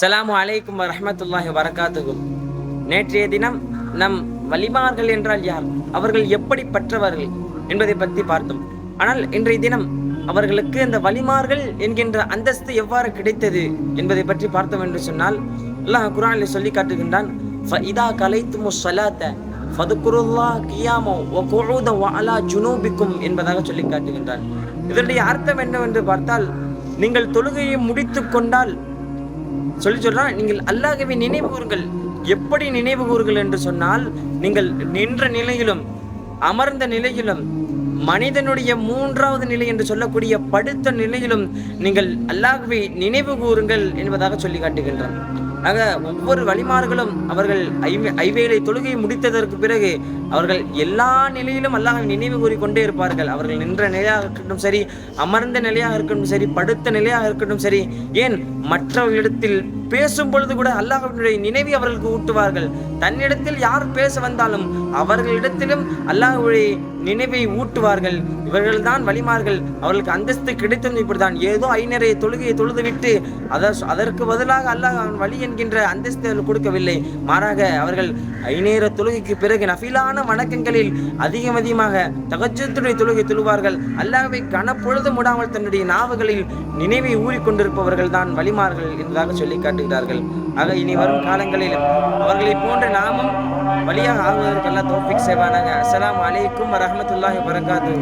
அஸ்லாம் அலைக்கும் வரஹ்மத்துல்லாஹி வரகாத்துகு நேற்றைய தினம் நம் வலிமார்கள் என்றால் யார்? அவர்கள் எப்படிப்பட்டவர்கள் என்பதை பற்றி பார்த்தோம். ஆனால் இன்றைய தினம் அவர்களுக்கு அந்த வலிமார்கள் என்கின்ற அந்தஸ்து எவ்வாறு கிடைத்தது என்பதை பற்றி பார்த்தோம் என்று சொன்னால் அல்லாஹ் குர்ஆனில் சொல்லி காட்டுகின்றான் ஃபஇதா கலைத்துமு ஸலாத்த ஃபதுக்குருல்லா கியாமோ வ குஊத வ அலா ஜுனூபிக்கும் என்பதாக சொல்லி காட்டுகின்றான். இதனுடைய அர்த்தம் என்னவென்று பார்த்தால் நீங்கள் தொழுகையை முடித்துக் கொண்டால் சொல்லி சொல்றான் நீங்கள் அல்லாகவே நினைவு கூறுங்கள். எப்படி நினைவு கூறுங்கள் என்று சொன்னால் நீங்கள் நின்ற நிலையிலும் அமர்ந்த நிலையிலும் மனிதனுடைய மூன்றாவது நிலை என்று சொல்லக்கூடிய படுத்த நிலையிலும் நீங்கள் அல்லாகவே நினைவு கூறுங்கள் என்பதாக சொல்லி காட்டுகின்றான். ஆக ஒவ்வொரு வழிமார்களும் அவர்கள் ஐவே ஐவேளை தொழுகை முடித்ததற்கு பிறகு அவர்கள் எல்லா நிலையிலும் அல்லாஹ் நினைவு கூறிக்கொண்டே இருப்பார்கள். அவர்கள் நின்ற நிலையாக இருக்கட்டும் சரி அமர்ந்த நிலையாக இருக்கட்டும் சரி படுத்த நிலையாக இருக்கட்டும் சரி ஏன் மற்ற இடத்தில் பேசும் பொழுது கூட அல்லாஹ்வினுடைய நினைவை அவர்களுக்கு ஊட்டுவார்கள் தன்னிடத்தில் யார் பேச வந்தாலும் அவர்களிடத்திலும் அல்லாஹ்வுடைய நினைவை ஊட்டுவார்கள். இவர்கள் தான் வழிமார்கள். அவர்களுக்கு அந்தஸ்து கிடைத்தது இப்படிதான் ஏதோ ஐநறைய தொழுகையை தொழுதுவிட்டு அத அதற்கு பதிலாக அல்லாஹ் அவன் வழி என்கின்ற அந்தஸ்து அவர்கள் கொடுக்கவில்லை. மாறாக அவர்கள் ஐநேர தொழுகைக்கு பிறகு நஃபிலான வணக்கங்களில் அதிகம் அதிகமாக தகச்சத்துடைய தொழுகை தொழுவார்கள். அல்லாஹ்வை கனப்பொழுது முடாமல் தன்னுடைய நாவுகளில் நினைவை ஊறிக்கொண்டிருப்பவர்கள் தான் வழிமார்கள் என்பதாக சொல்லி காட்டுகிறார்கள் ஆக இனி வரும் காலங்களில் அவர்களை போன்ற நாமும் வழியாக ஆகுவதற்கெல்லாம் தோப்பிக் செய்வானாங்க அஸ்லாம் அலைக்கும் வரமத்துல்லாஹி வரகாத்து